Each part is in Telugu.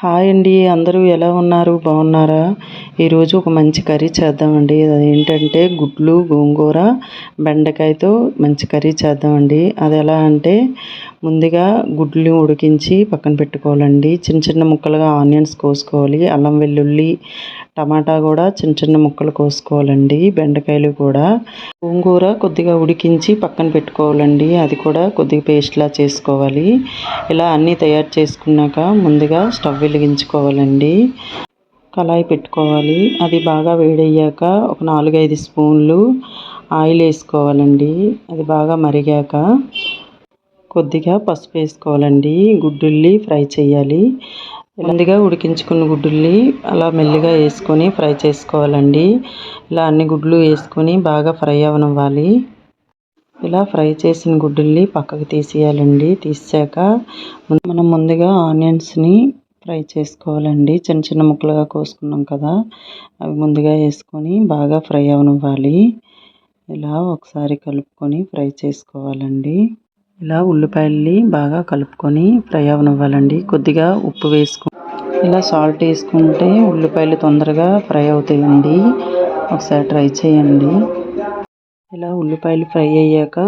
హాయ్ అండి అందరూ ఎలా ఉన్నారు? బాగున్నారా? ఈరోజు ఒక మంచి కర్రీ చేద్దామండి. అది ఏంటంటే గుడ్లు గోంగూర బెండకాయతో మంచి కర్రీ చేద్దామండి. అది ఎలా అంటే ముందుగా గుడ్లు ఉడికించి పక్కన పెట్టుకోవాలండి. చిన్న చిన్న ముక్కలుగా ఆనియన్స్ కోసుకోవాలి. అల్లం వెల్లుల్లి టమాటా కూడా చిన్న చిన్న ముక్కలు కోసుకోవాలండి బెండకాయలు కూడా. గోంగూర కొద్దిగా ఉడికించి పక్కన పెట్టుకోవాలండి అది కూడా కొద్దిగా పేస్ట్లా చేసుకోవాలి. ఇలా అన్నీ తయారు చేసుకున్నాక ముందుగా స్టవ్ వెలిగించుకోవాలండి. కళాయి పెట్టుకోవాలి. అది బాగా వేడయ్యాక ఒక నాలుగైదు స్పూన్లు ఆయిల్ వేసుకోవాలండి. అది బాగా మరిగాక కొద్దిగా పసుపు వేసుకోవాలండి. గుడ్డుల్లి ఫ్రై చేయాలి. ముందుగా ఉడికించుకున్న గుడ్డుల్ని అలా మెల్లిగా వేసుకొని ఫ్రై చేసుకోవాలండి. ఇలా అన్ని గుడ్లు వేసుకొని బాగా ఫ్రై అవనివ్వాలి. ఇలా ఫ్రై చేసిన గుడ్డుల్ని పక్కకు తీసేయాలండి. తీసాక మనం ముందుగా ఆనియన్స్ని ఫ్రై చేసుకోవాలండి. చిన్న చిన్న ముక్కలుగా కోసుకున్నాం కదా అవి ముందుగా వేసుకొని బాగా ఫ్రై అవనివ్వాలి. ఇలా ఒకసారి కలుపుకొని ఫ్రై చేసుకోవాలండి. ఇలా ఉల్లిపాయల్ని బాగా కలుపుకొని ఫ్రై అవనివ్వాలండి కొద్దిగా ఉప్పు వేసుకు ఇలా సాల్ట్ వేసుకుంటే ఉల్లిపాయలు తొందరగా ఫ్రై అవుతాయండి. ఒకసారి ట్రై చేయండి. ఇలా ఉల్లిపాయలు ఫ్రై అయ్యాక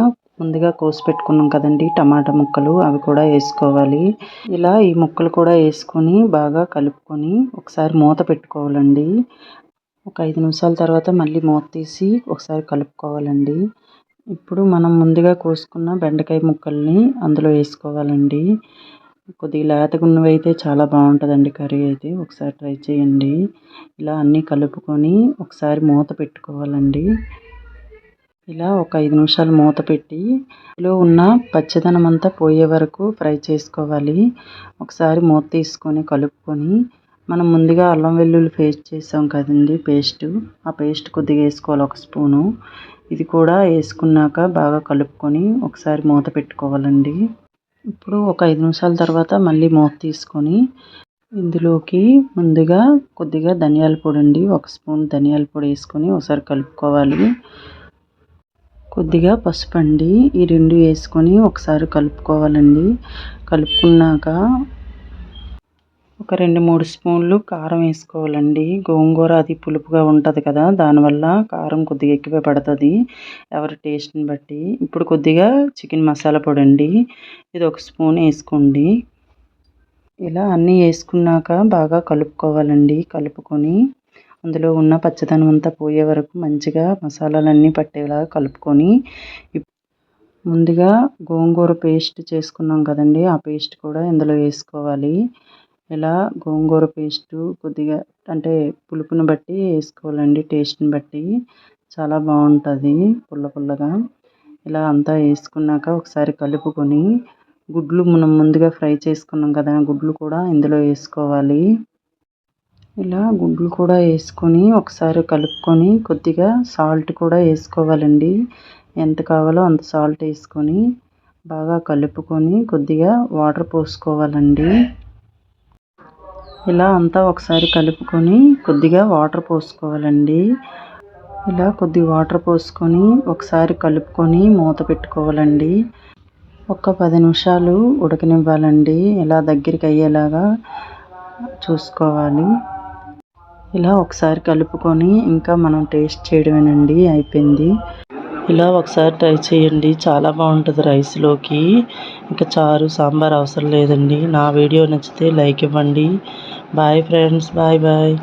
ముందుగా కోసి పెట్టుకున్నాం కదండి టమాటా ముక్కలు అవి కూడా వేసుకోవాలి. ఇలా ఈ ముక్కలు కూడా వేసుకొని బాగా కలుపుకొని ఒకసారి మూత పెట్టుకోవాలండి. ఒక ఐదు నిమిషాల తర్వాత మళ్ళీ మూత తీసి ఒకసారి కలుపుకోవాలండి. ఇప్పుడు మనం ముందుగా కోసుకున్న బెండకాయ ముక్కల్ని అందులో వేసుకోవాలండి. కొద్దిగా లేతగున్నవి అయితే చాలా బాగుంటుందండి కర్రీ అయితే. ఒకసారి ట్రై చేయండి. ఇలా అన్నీ కలుపుకొని ఒకసారి మూత పెట్టుకోవాలండి. ఇలా ఒక ఐదు నిమిషాలు మూత పెట్టి ఇందులో ఉన్న పచ్చదనం అంతా పోయే వరకు ఫ్రై చేసుకోవాలి. ఒకసారి మూత తీసుకొని కలుపుకొని మనం ముందుగా అల్లం వెల్లుల్లి పేస్ట్ చేసాం కదండి పేస్ట్. ఆ పేస్ట్ కొద్దిగా వేసుకోవాలి ఒక స్పూను. ఇది కూడా వేసుకున్నాక బాగా కలుపుకొని ఒకసారి మూత పెట్టుకోవాలండి. ఇప్పుడు ఒక ఐదు నిమిషాల తర్వాత మళ్ళీ మూత తీసుకొని ఇందులోకి ముందుగా కొద్దిగా ధనియాల పొడి అండి ఒక స్పూన్ ధనియాల పొడి వేసుకొని ఒకసారి కలుపుకోవాలి. కొద్దిగా పసుపు అండి. ఈ రెండు వేసుకొని ఒకసారి కలుపుకోవాలండి. కలుపుకున్నాక ఒక రెండు మూడు స్పూన్లు కారం వేసుకోవాలండి. గోంగూర అది పులుపుగా ఉంటుంది కదా దానివల్ల కారం కొద్దిగా ఎక్కువ పడుతుంది. ఎవరి టేస్ట్ని బట్టి. ఇప్పుడు కొద్దిగా చికెన్ మసాలా పొడి అండి ఇది ఒక స్పూన్ వేసుకోండి. ఇలా అన్నీ వేసుకున్నాక బాగా కలుపుకోవాలండి. కలుపుకొని అందులో ఉన్న పచ్చదనం అంతా పోయే వరకు మంచిగా మసాలాలన్నీ పట్టేలాగా కలుపుకొని ముందుగా గోంగూర పేస్ట్ చేసుకున్నాం కదండి ఆ పేస్ట్ కూడా ఇందులో వేసుకోవాలి. ఇలా గోంగూర పేస్టు కొద్దిగా అంటే పులుపుని బట్టి వేసుకోవాలండి టేస్ట్ని బట్టి. చాలా బాగుంటుంది పుల్ల పుల్లగా. ఇలా అంతా వేసుకున్నాక ఒకసారి కలుపుకొని గుడ్లు మనం ముందుగా ఫ్రై చేసుకున్నాం కదా గుడ్లు కూడా ఇందులో వేసుకోవాలి. ఇలా గుడ్లు కూడా వేసుకొని ఒకసారి కలుపుకొని కొద్దిగా సాల్ట్ కూడా వేసుకోవాలండి. ఎంత కావాలో అంత సాల్ట్ వేసుకొని బాగా కలుపుకొని కొద్దిగా వాటర్ పోసుకోవాలండి. ఇలా అంతా ఒకసారి కలుపుకొని కొద్దిగా వాటర్ పోసుకోవాలండి. ఇలా కొద్ది వాటర్ పోసుకొని ఒకసారి కలుపుకొని మూత పెట్టుకోవాలండి. ఒక పది నిమిషాలు ఉడకనివ్వాలండి. ఇలా దగ్గరికి అయ్యేలాగా చూసుకోవాలి. ఇలా ఒకసారి కలుపుకొని ఇంకా మనం టేస్ట్ చేయడమేనండి. అయిపోయింది. ఇలా ఒకసారి ట్రై చేయండి. చాలా బాగుంటుంది రైస్లోకి. ఇంకా చారు సాంబార్ అవసరం లేదండి. నా వీడియో నచ్చితే లైక్ ఇవ్వండి. Bye friends bye bye